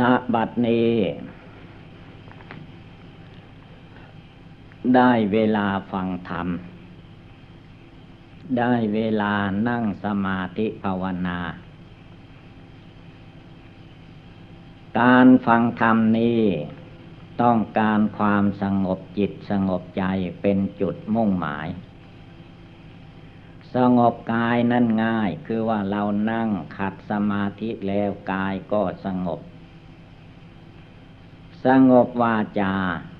ณบัดนี้ ได้เวลาฟังธรรม ได้เวลานั่งสมาธิภาวนา การฟังธรรมนี้ ต้องการความสงบจิตสงบใจเป็นจุดมุ่งหมาย สงบกายนั่นง่ายคือว่าเรานั่งขัดสมาธิแล้วกายก็สงบ สงบวาจา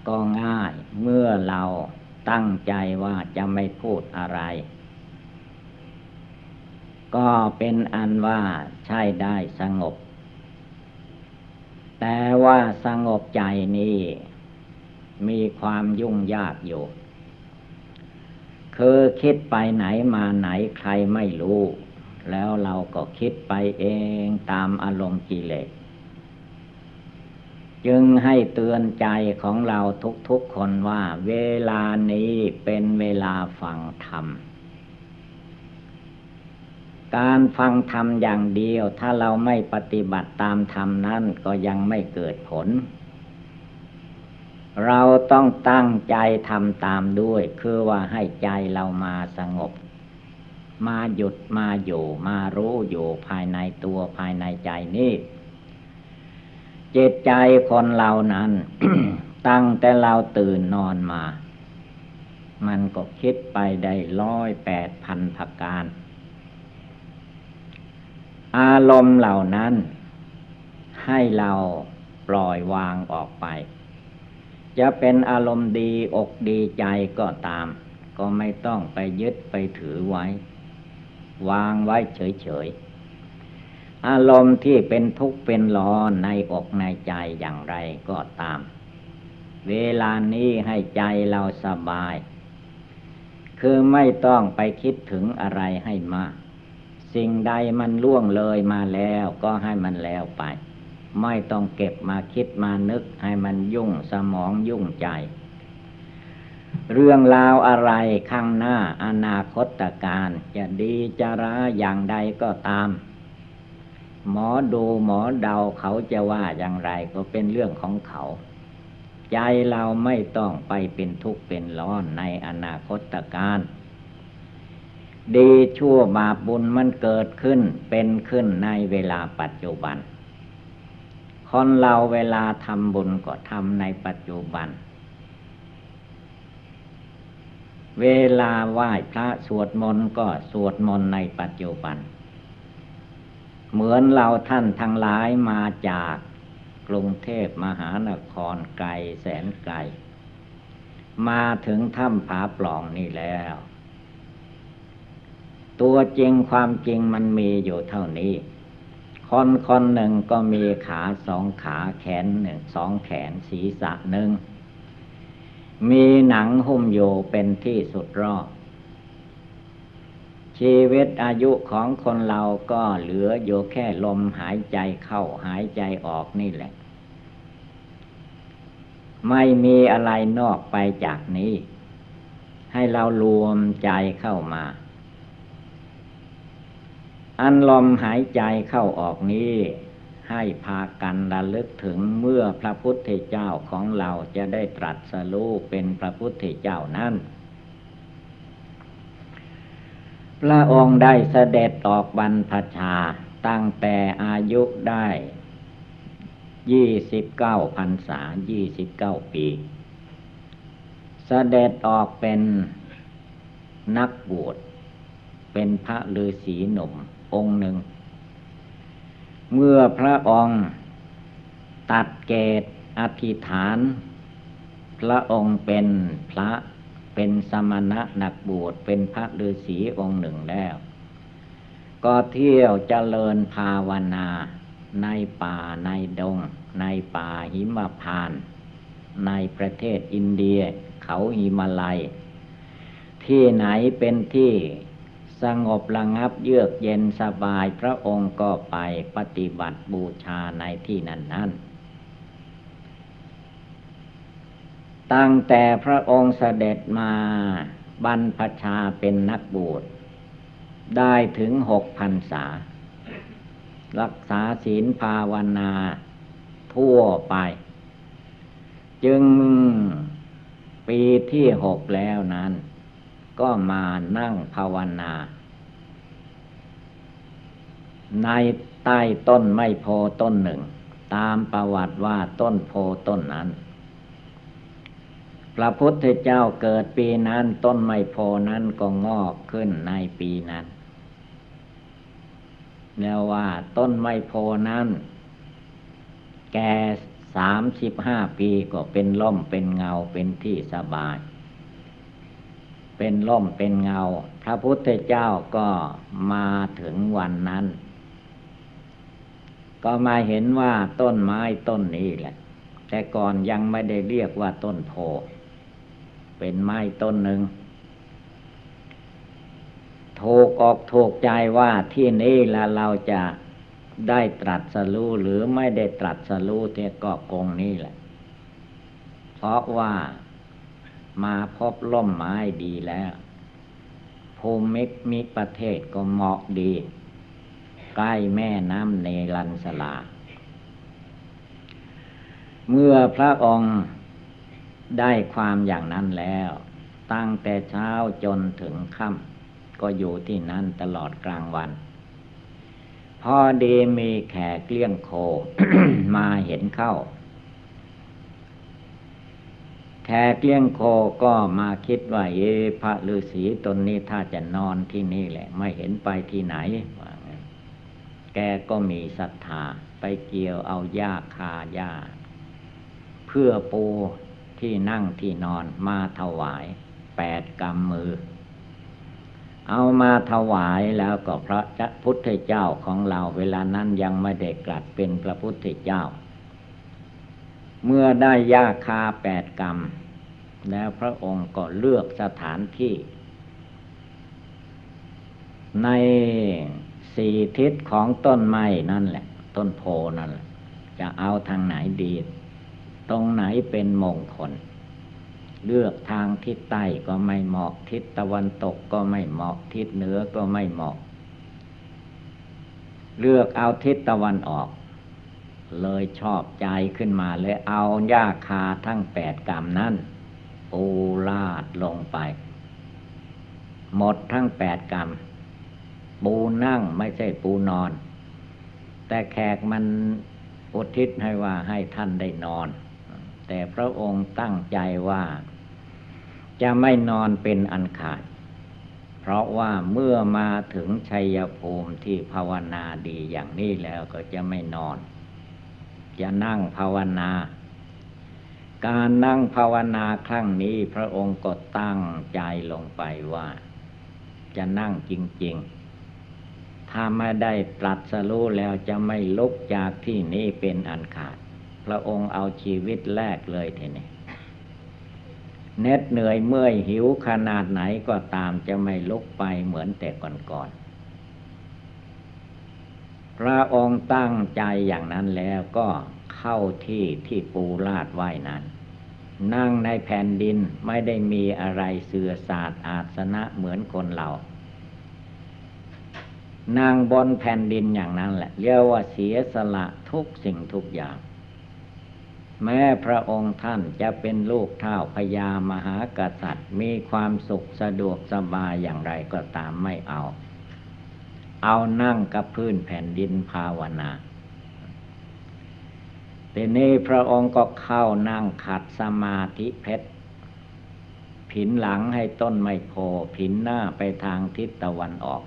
ก็ง่าย เมื่อเราตั้งใจว่าจะไม่พูดอะไร ก็เป็นอันว่าใช่ได้สงบ แต่ว่าสงบใจนี้มีความยุ่งยากอยู่ คือคิดไปไหนมาไหนใครไม่รู้ แล้วเราก็คิดไปเองตามอารมณ์กิเลส จึงให้เตือนใจของเราทุกๆคนว่า เวลานี้เป็นเวลาฟังธรรม การฟังธรรมอย่างเดียว ถ้าเราไม่ปฏิบัติตามธรรมนั้นก็ยังไม่เกิดผล เราต้องตั้งใจทำตามด้วย คือว่าให้ใจเรามาสงบ มาหยุดมาอยู่ มารู้อยู่ภายในตัวภายในใจนี้ จิตใจคนเรานั้น ตั้งแต่เราตื่นนอนมา มันก็คิดไปได้ร้อยแปดพันประการ อารมณ์เหล่านั้น ให้เราปล่อยวางออกไป จะเป็นอารมณ์ดีอกดีใจก็ตาม ก็ไม่ต้องไปยึดไปถือไว้ วางไว้เฉยๆ อารมณ์ที่เป็นทุกข์เป็นร้อนในอกในใจอย่างไรก็ตาม เวลานี้ให้ใจเราสบาย คือไม่ต้องไปคิดถึงอะไรให้มาก สิ่งใดมันล่วงเลยมาแล้วก็ให้มันแล้วไป ไม่ต้องเก็บมาคิดมานึกให้มันยุ่งสมองยุ่งใจ เรื่องราวอะไรข้างหน้าอนาคตการจะดีจะร้ายอย่างใดก็ตาม หมอดูหมอเดาเขาจะว่าอย่างไรก็เป็นเรื่องของเขา ใจเราไม่ต้องไปเป็นทุกข์เป็นร้อนในอนาคตการ ดีชั่วบาปบุญมันเกิดขึ้นเป็นขึ้นในเวลาปัจจุบัน คนเราเวลาทำบุญก็ทำในปัจจุบัน เวลาไหว้พระสวดมนต์ก็สวดมนต์ในปัจจุบัน เหมือนเราท่านทั้งหลายมาจากกรุงเทพมหานครไกลแสนไกล มาถึงถ้ำผาปล่องนี่แล้ว ตัวจริงความจริงมันมีอยู่เท่านี้ คนคนหนึ่งก็มีขาสองขาแขนหนึ่งสองแขนศีรษะหนึ่งมีหนังหุ้มอยู่เป็นที่สุดรอบ ชีวิตอายุของคนเราก็เหลืออยู่แค่ลมหายใจเข้าหายใจออกนี่แหละ ไม่มีอะไรนอกไปจากนี้ ให้เรารวมใจเข้ามา อันลมหายใจเข้าออกนี้ ให้พากันระลึกถึงเมื่อพระพุทธเจ้าของเราจะได้ตรัสรู้เป็นพระพุทธเจ้านั้น พระองค์ได้เสด็จออกบรรพชาตั้งแต่อายุได้ยี่สิบเก้าพรรษายี่สิบเก้าปี เสด็จออกเป็นนักบวชเป็นพระฤาษีหนุ่มองค์หนึ่ง เมื่อพระองค์ตัดเกตอธิษฐาน พระองค์เป็นพระ เป็นสมณะนักบวชเป็นพระฤาษีองค์หนึ่งแล้ว ก็เที่ยวเจริญภาวนาในป่าในดง ในป่าหิมพาน ในประเทศอินเดีย เขาหิมาลัย ที่ไหนเป็นที่สงบระงับเยือกเย็นสบายพระองค์ก็ไปปฏิบัติบูชาในที่นั้นนั้น ตั้งแต่พระองค์เสด็จมาบรรพชาเป็นนักบวชได้ถึงหกพันษา รักษาศีลภาวนาทั่วไป จึงปีที่หกแล้วนั้น ก็มานั่งภาวนา ในใต้ต้นไม้โพต้นหนึ่ง ตามประวัติว่าต้นโพต้นนั้น พระพุทธเจ้าเกิดปีนั้นต้นไม้โพนั้นก็งอกขึ้นในปีนั้นแล้วว่า ต้นไม้โพนั้น แก่สามสิบห้าปีก็เป็นล่มเป็นเงาเป็นที่สบาย เป็นล่มเป็นเงา พระพุทธเจ้าก็มาถึงวันนั้น ก็มาเห็นว่าต้นไม้ต้นนี้แหละ แต่ก่อนยังไม่ได้เรียกว่าต้นโพ เป็นไม้ต้นหนึ่งถูกออกถูกใจว่าที่นี้ละเราจะได้ตรัสรู้หรือไม่ได้ตรัสรู้เทก็กงนี้แหละ เพราะว่ามาพบล่มไม้ดีแล้วภูมิมิประเทศก็เหมาะดี ใกล้แม่น้ำเนรันสลา เมื่อพระองค์ ได้ความอย่างนั้นแล้ว ตั้งแต่เช้าจนถึงค่ำก็อยู่ที่นั่นตลอดกลางวัน พอดีมีแขกเลี้ยงโคมาเห็นเข้า แขกเลี้ยงโคก็มาคิดว่าเอพระฤาษีตนนี้ถ้าจะนอนที่นี่แหละ ไม่เห็นไปที่ไหน แกก็มีศรัทธาไปเกี่ยวเอาหญ้าคาหญ้า เพื่อปู ที่นั่งที่นอนมาถวายแปดกำมือ เอามาถวายแล้วก็พระพุทธเจ้าของเราเวลานั้นยังไม่ได้กลัดเป็นพระพุทธเจ้า เมื่อได้ยาคาแปดกรรม แล้วพระองค์ก็เลือกสถานที่ ในสี่ทิศของต้นไม้นั่นแหละ ต้นโพนั่นแหละ จะเอาทางไหนดี ตรงไหนเป็นมงคล เลือกทางทิศใต้ก็ไม่เหมาะ ทิศตะวันตกก็ไม่เหมาะ ทิศเหนือก็ไม่เหมาะ เลือกเอาทิศตะวันออก เลยชอบใจขึ้นมาเลยเอาหญ้าคาทั้งแปดกรรมนั้นปูลาดลงไป หมดทั้งแปดกรรมปูนั่งไม่ใช่ปูนอน แต่แขกมันอุทิศให้ว่าให้ท่านได้นอน แต่พระองค์ตั้งใจว่า จะไม่นอนเป็นอันขาด เพราะว่าเมื่อมาถึงชัยภูมิที่ภาวนาดีอย่างนี้แล้วก็จะไม่นอน จะนั่งภาวนา การนั่งภาวนาครั้งนี้พระองค์ก็ตั้งใจลงไปว่า จะนั่งจริง ๆถ้าไม่ได้ตรัสรู้แล้วจะไม่ลุกจากที่นี้เป็นอันขาด พระองค์เอาชีวิตแรกเลยทีนี้เน็ดเหนื่อยเมื่อยหิวขนาดไหนก็ตามจะไม่ลุกไปเหมือนแต่ก่อนๆพระองค์ตั้งใจอย่างนั้นแล้วก็เข้าที่ที่ปูลาดไว้นั้น นั่งในแผ่นดินไม่ได้มีอะไรเสื่อศาสตร์อาสนะเหมือนคนเรานั่งบนแผ่นดินอย่างนั้นแหละเรียกว่าเสียสละทุกสิ่งทุกอย่าง แม้พระองค์ท่านจะเป็นลูกเท่าพญามหากษัตริย์ มีความสุขสะดวกสบายอย่างไรก็ตามไม่เอา เอานั่งกับพื้นแผ่นดินภาวนาทีนี้พระองค์ก็เข้านั่งขัดสมาธิเพชรผินหลังให้ต้นไมโพผินหน้าไปทางทิศตะวันออก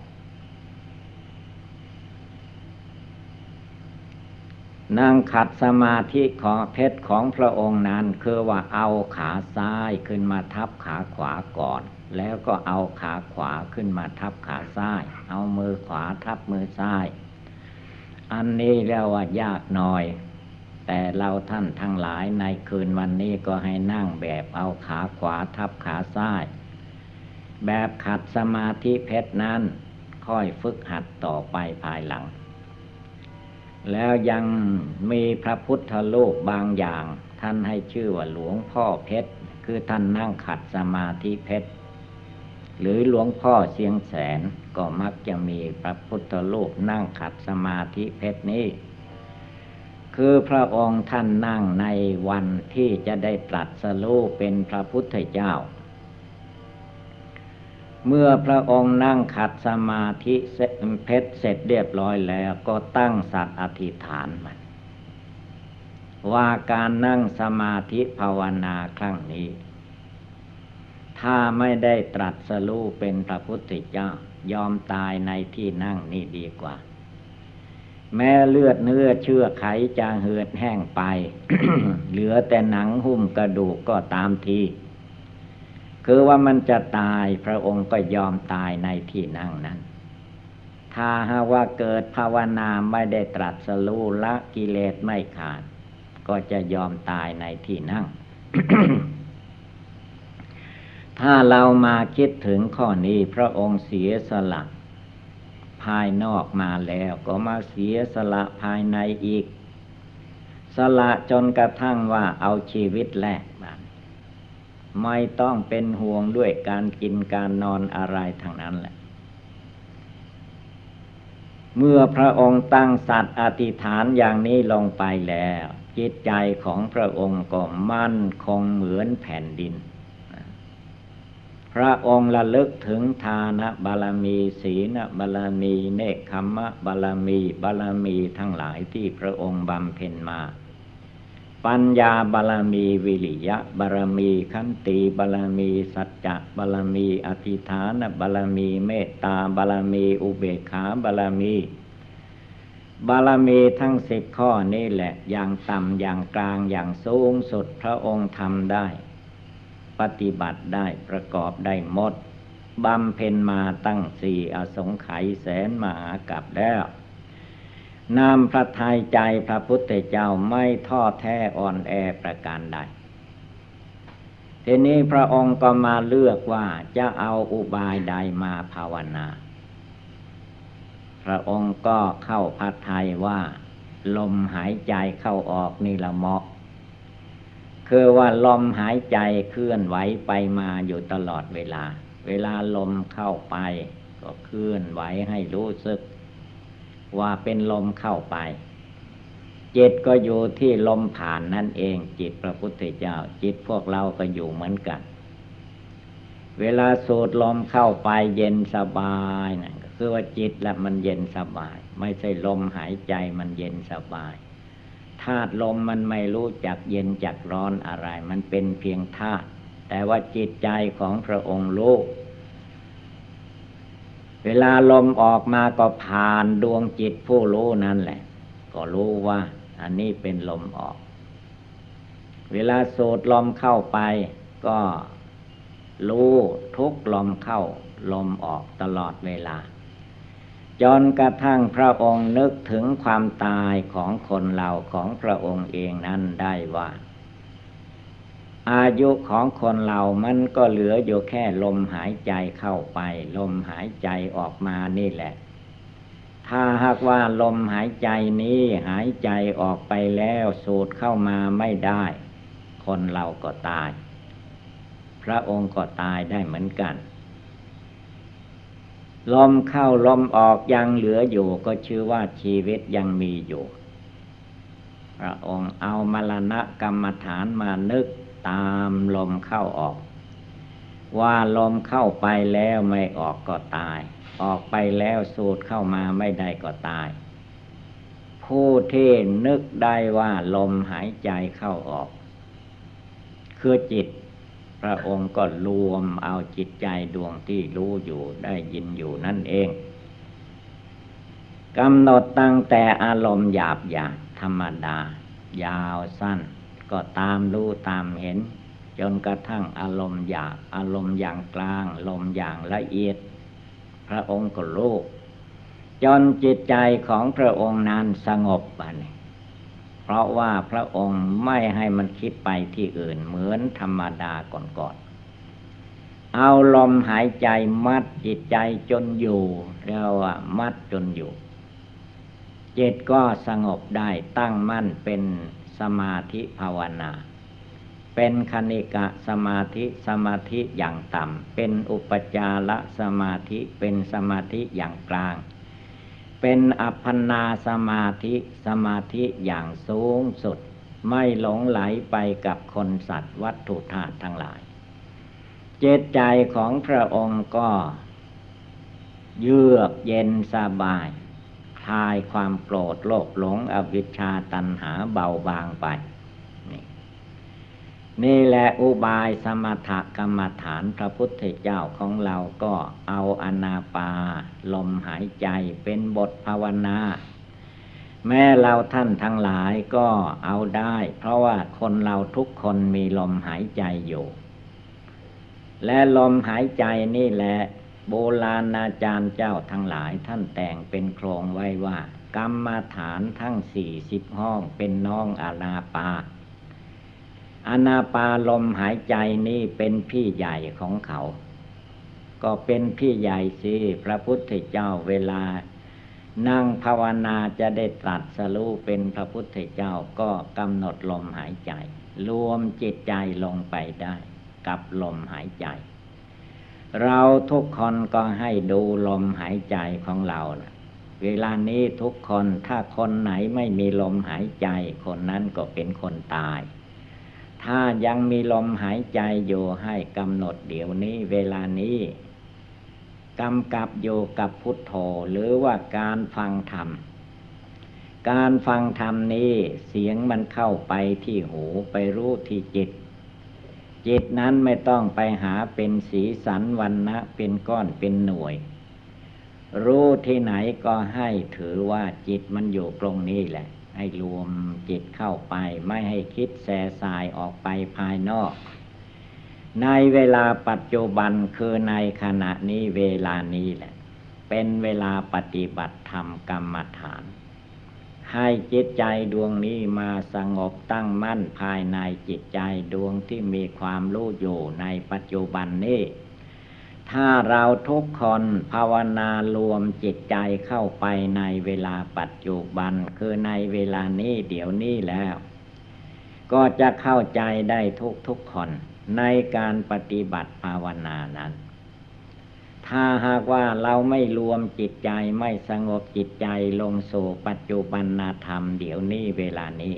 นั่งขัดสมาธิของเพชรของพระองค์นั้น คือว่าเอาขาซ้ายขึ้นมาทับขาขวาก่อน แล้วก็เอาขาขวาขึ้นมาทับขาซ้าย เอามือขวาทับมือซ้าย อันนี้เรียกว่ายากหน่อย แต่เราท่านทั้งหลายในคืนวันนี้ก็ให้นั่งแบบเอาขาขวาทับขาซ้าย แบบขัดสมาธิเพชรนั้น ค่อยฝึกหัดต่อไปภายหลัง แล้วยังมีพระพุทธโลกบางอย่าง ท่านให้ชื่อว่าหลวงพ่อเพชร คือท่านนั่งขัดสมาธิเพชร หรือหลวงพ่อเสียงแสนก็มักจะมีพระพุทธโลกนั่งขัดสมาธิเพชรนี้ คือพระองค์ท่านนั่งในวันที่จะได้ตรัสรู้เป็นพระพุทธเจ้า เมื่อพระองค์นั่งขัดสมาธิเพชรเสร็จเรียบร้อยแล้วก็ตั้งสัตว์อธิษฐานมัน ว่าการนั่งสมาธิภาวนาครั้งนี้ ถ้าไม่ได้ตรัสรู้เป็นพระพุทธเจ้ายอมตายในที่นั่งนี่ดีกว่า แม้เลือดเนื้อเชื่อไขจางเหือดแห้งไป เหลือแต่หนังหุ้มกระดูกก็ตามที คือว่ามันจะตายพระองค์ก็ยอมตายในที่นั่งนั้น ถ้าหาว่าเกิดภาวนาไม่ได้ตรัสรู้ละกิเลสไม่ขาด ก็จะยอมตายในที่นั่ง ถ้าเรามาคิดถึงข้อนี้พระองค์เสียสละภายนอกมาแล้วก็มาเสียสละภายในอีก สละจนกระทั่งว่าเอาชีวิตแลกมา ไม่ต้องเป็นห่วงด้วยการกินการนอนอะไรทางนั้นแหละ เมื่อพระองค์ตั้งสัตว์อธิษฐานอย่างนี้ลงไปแล้ว จิตใจของพระองค์ก็มั่นคงเหมือนแผ่นดิน พระองค์ระลึกถึงทานบารมีศีลบารมี เนคขมะบารมีบารมีทั้งหลายที่พระองค์บำเพ็ญมา ปัญญาบารมีวิริยะบารมีขันติบารมีสัจจะบารมีอธิฐานบารมีเมตตาบารมีอุเบกขาบารมีบารมีทั้งสิบข้อนี่แหละ อย่างต่ำอย่างกลางอย่างสูงสุดพระองค์ทำได้ ปฏิบัติได้ประกอบได้หมดบำเพ็ญมาตั้งสี่อสงไขยแสนมหากับแล้ว นามพระทัยใจพระพุทธเจ้าไม่ท้อแท้อ่อนแอประการใด ทีนี้พระองค์ก็มาเลือกว่าจะเอาอุบายใดมาภาวนา พระองค์ก็เข้าพระทัยว่า ลมหายใจเข้าออกนี่ละเหมาะ คือว่าลมหายใจเคลื่อนไหวไปมาอยู่ตลอดเวลา เวลาลมเข้าไป ก็เคลื่อนไหวให้รู้สึก ว่าเป็นลมเข้าไป จิตก็อยู่ที่ลมผ่านนั่นเอง จิตพระพุทธเจ้า จิตพวกเราก็อยู่เหมือนกัน เวลาสูดลมเข้าไปเย็นสบายนะคือว่าจิตละมันเย็นสบาย ไม่ใช่ลมหายใจมันเย็นสบายธาตุลมมันไม่รู้จักเย็นจักร้อนอะไร มันเป็นเพียงธาตุแต่ว่าจิตใจของพระองค์รู้ เวลาลมออกมาก็ผ่านดวงจิตผู้รู้นั่นแหละ ก็รู้ว่า อันนี้เป็นลมออก เวลาสูดลมเข้าไป ก็รู้ทุกลมเข้า ลมออกตลอดเวลา จนกระทั่งพระองค์นึกถึงความตายของคนเราของพระองค์เองนั้นได้ว่า อายุของคนเรามันก็เหลืออยู่แค่ลมหายใจเข้าไป ลมหายใจออกมานี่แหละ ถ้าหากว่าลมหายใจนี้หายใจออกไปแล้วสูดเข้ามาไม่ได้ คนเราก็ตาย พระองค์ก็ตายได้เหมือนกัน ลมเข้าลมออกยังเหลืออยู่ก็ชื่อว่าชีวิตยังมีอยู่ พระองค์เอามรณะกรรมฐานมานึก ตามลมเข้าออก ว่าลมเข้าไปแล้วไม่ออกก็ตาย ออกไปแล้วสูดเข้ามาไม่ได้ก็ตาย ผู้ที่นึกได้ว่าลมหายใจเข้าออก คือจิต พระองค์ก็รวมเอาจิตใจดวงที่รู้อยู่ได้ยินอยู่นั่นเองกำหนดตั้งแต่อารมณ์หยาบหยาธรรมดา ยาวสั้น ก็ตามรู้ตามเห็น จนกระทั่งอารมณ์หยาบอารมณ์อย่างกลางลมอย่างละเอียด พระองค์ก็รู้จนจิตใจของพระองค์นั้นสงบไปเพราะว่าพระองค์ไม่ให้มันคิดไปที่อื่นเหมือนธรรมดาก่อนๆเอาลมหายใจมัดจิตใจจนอยู่เรียกว่ามัดจนอยู่จิตก็สงบได้ตั้งมั่นเป็น สมาธิภาวนา เป็นคณิกะสมาธิสมาธิอย่างต่ำ เป็นอุปจารสมาธิเป็นสมาธิอย่างกลาง เป็นอัปปนาสมาธิสมาธิอย่างสูงสุด ไม่หลงไหลไปกับคนสัตว์วัตถุธาตุทั้งหลาย เจตใจของพระองค์ก็เยือกเย็นสบาย คลายความโกรธโลภหลงอวิชชาตัณหาเบาบางไป นี่นี่แหละอุบายสมถกรรมฐานพระพุทธเจ้าของเราก็เอาอนาปา ลมหายใจเป็นบทภาวนาแม้เราท่านทั้งหลายก็เอาได้ เพราะว่าคนเราทุกคนมีลมหายใจอยู่ และลมหายใจนี่แหละ โบราณอาจารย์เจ้าทั้งหลายท่านแต่งเป็นโครงไว้ว่า กรรมฐานทั้งสี่สิบห้องเป็นน้องอานาปาอานาปาลมหายใจนี่เป็นพี่ใหญ่ของเขา ก็เป็นพี่ใหญ่สิพระพุทธเจ้าเวลา นั่งภาวนาจะได้ตรัสรู้เป็นพระพุทธเจ้าก็กำหนดลมหายใจ รวมจิตใจลงไปได้ กับลมหายใจ เราทุกคนก็ให้ดูลมหายใจของเรานะเวลานี้ทุกคนถ้าคนไหนไม่มีลมหายใจ คนนั้นก็เป็นคนตาย ถ้ายังมีลมหายใจอยู่ให้กำหนดเดี๋ยวนี้เวลานี้กำกับอยู่กับพุทโธหรือว่าการฟังธรรม การฟังธรรมนี้เสียงมันเข้าไปที่หูไปรู้ที่จิต จิตนั้นไม่ต้องไปหาเป็นสีสันวันนะเป็นก้อนเป็นหน่วย รู้ที่ไหนก็ให้ถือว่าจิตมันอยู่ตรงนี้แหละ ให้รวมจิตเข้าไปไม่ให้คิดแส่สายออกไปภายนอก ในเวลาปัจจุบันคือในขณะนี้เวลานี้แหละ เป็นเวลาปฏิบัติธรรมกรรมฐาน ให้จิตใจดวงนี้มาสงบตั้งมั่นภายในจิตใจดวงที่มีความรู้อยู่ในปัจจุบันนี้ ถ้าเราทุกคนภาวนารวมจิตใจเข้าไปในเวลาปัจจุบัน คือในเวลานี้เดี๋ยวนี้แล้ว ก็จะเข้าใจได้ทุกทุกคนในการปฏิบัติภาวนานั้น ถ้าหากว่าเราไม่รวมจิตใจไม่สงบจิตใจลงสู่ปัจจุบันธรรมเดี๋ยวนี้เวลานี้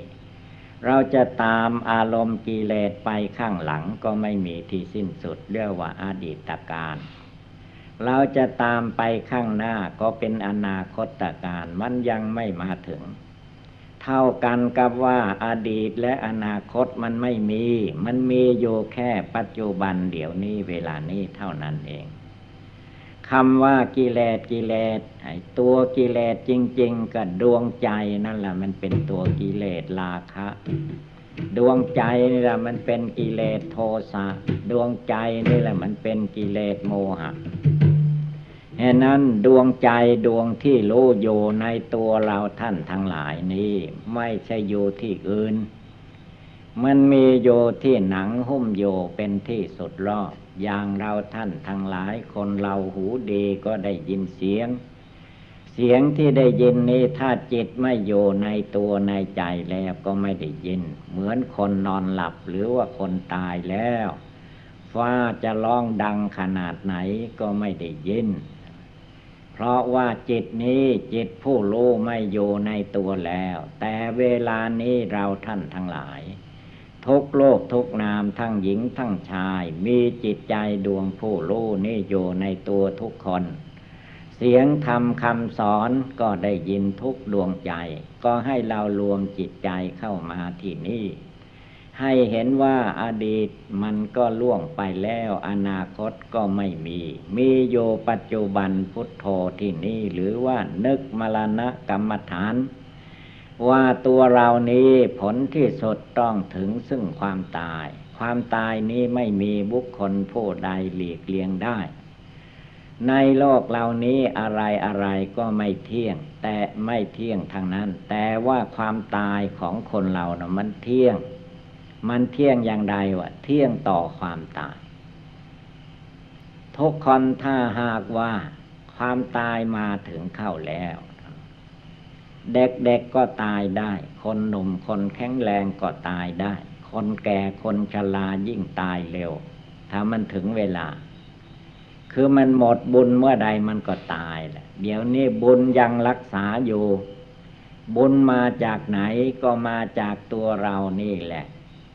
เราจะตามอารมณ์กิเลสไปข้างหลังก็ไม่มีที่สิ้นสุดเรียกว่าอาดีตการเราจะตามไปข้างหน้าก็เป็นอนาคตการมันยังไม่มาถึง เท่ากันกับว่าอาดีตและอนาคตมันไม่มี มันมีอยู่แค่ปัจจุบันเดี๋ยวนี้เวลานี้เท่านั้นเอง คำว่ากิเลสกิเลสไอ้ตัวกิเลสจริง ๆกับดวงใจนั่นแหละมันเป็นตัวกิเลสราคะ ดวงใจนี่แหละมันเป็นกิเลสโทสะดวงใจนี่แหละมันเป็นกิเลสโมหะเหตุนั้นดวงใจดวงที่รู้อยู่ในตัวเราท่านทั้งหลายนี้ ไม่ใช่อยู่ที่อื่น มันมีโยที่หนังหุ้มโยเป็นที่สุดรอบ อย่างเราท่านทั้งหลายคนเราหูดีก็ได้ยินเสียง เสียงที่ได้ยินนี้ถ้าจิตไม่อยู่ในตัวในใจแล้วก็ไม่ได้ยิน เหมือนคนนอนหลับหรือว่าคนตายแล้วฟ้าจะร้องดังขนาดไหนก็ไม่ได้ยิน เพราะว่าจิตนี้จิตผู้รู้ไม่อยู่ในตัวแล้ว แต่เวลานี้เราท่านทั้งหลาย ทุกโลกทุกนามทั้งหญิงทั้งชาย มีจิตใจดวงผู้รู้นี่อยู่ในตัวทุกคน เสียงธรรมคำสอนก็ได้ยินทุกดวงใจ ก็ให้เรารวมจิตใจเข้ามาที่นี่ให้เห็นว่าอดีตมันก็ล่วงไปแล้วอนาคตก็ไม่มี มีโยปัจจุบันพุทโธที่นี่หรือว่านึกมรณะกรรมฐาน ว่าตัวเรานี้ผลที่สุดต้องถึงซึ่งความตาย ความตายนี้ไม่มีบุคคลผู้ใดหลีกเลี่ยงได้ ในโลกเหล่านี้อะไรอะไรก็ไม่เที่ยง แต่ไม่เที่ยงทางนั้น แต่ว่าความตายของคนเรานะมันเที่ยง มันเที่ยงอย่างใดวะเที่ยงต่อความตาย ทุกคนถ้าหากว่า ความตายมาถึงเข้าแล้ว เด็กๆก็ตายได้ คนหนุ่มคนแข็งแรงก็ตายได้ คนแก่คนชรายิ่งตายเร็ว ถ้ามันถึงเวลา คือมันหมดบุญเมื่อใดมันก็ตายแหละเดี๋ยวนี้บุญยังรักษาอยู่ บุญมาจากไหนก็มาจากตัวเรานี่แหละ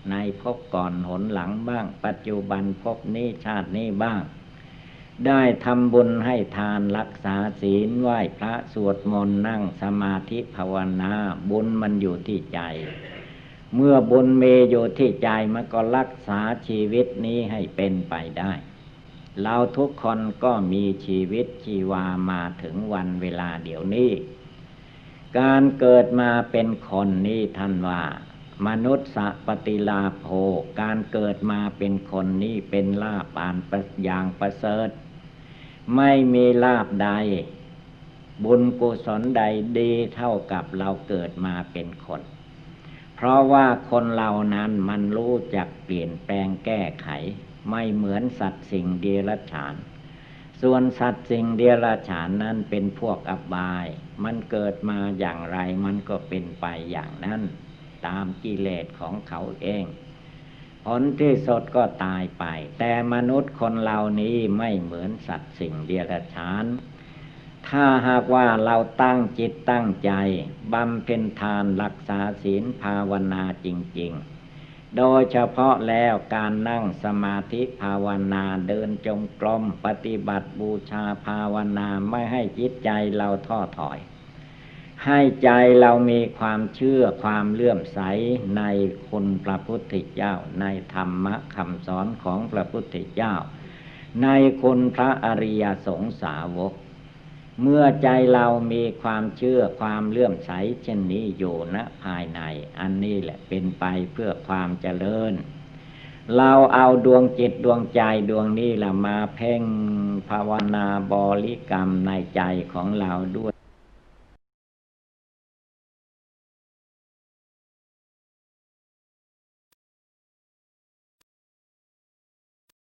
ในภพก่อนหนหลังบ้าง ปัจจุบันภพนี้ชาตินี้บ้าง ได้ทำบุญให้ทานรักษาศีลไหว้พระสวดมนต์นั่งสมาธิภาวนาบุญมันอยู่ที่ใจ เมื่อบุญเมอยู่ที่ใจมันก็รักษาชีวิตนี้ให้เป็นไปได้ เราทุกคนก็มีชีวิตชีวามาถึงวันเวลาเดี๋ยวนี้ การเกิดมาเป็นคนนี่ท่านว่ามนุษย์สปฏิลาโภการเกิดมาเป็นคนนี่เป็นลาปานประอย่างประเสริฐ ไม่มีลาบใด บุญกุศลใดดีเท่ากับเราเกิดมาเป็นคน เพราะว่าคนเรานั้นมันรู้จักเปลี่ยนแปลงแก้ไข ไม่เหมือนสัตว์สิ่งเดรัจฉาน ส่วนสัตว์สิ่งเดรัจฉานนั้นเป็นพวกอบาย มันเกิดมาอย่างไรมันก็เป็นไปอย่างนั้น ตามกิเลสของเขาเอง ลที่สดก็ตายไป แต่มนุษย์คนเหล่านี้ไม่เหมือนสัตว์สิ่งเดรัจฉาน ถ้าหากว่าเราตั้งจิตตั้งใจบำเพ็ญทานรักษาศีลภาวนาจริง ๆ โดยเฉพาะแล้วการนั่งสมาธิภาวนาเดินจงกรมปฏิบัติบูชาภาวนาไม่ให้จิตใจเราท้อถอย ให้ใจเรามีความเชื่อความเลื่อมใสในคุณพระพุทธเจ้า ในธรรมะคำสอนของพระพุทธเจ้า ในคุณพระอริยสงสาวก เมื่อใจเรามีความเชื่อความเลื่อมใสเช่นนี้อยู่ณภายใน อันนี้แหละเป็นไปเพื่อความเจริญ เราเอาดวงจิตดวงใจดวงนี้ละมาเพ่งภาวนาบริกรรมในใจของเราด้วย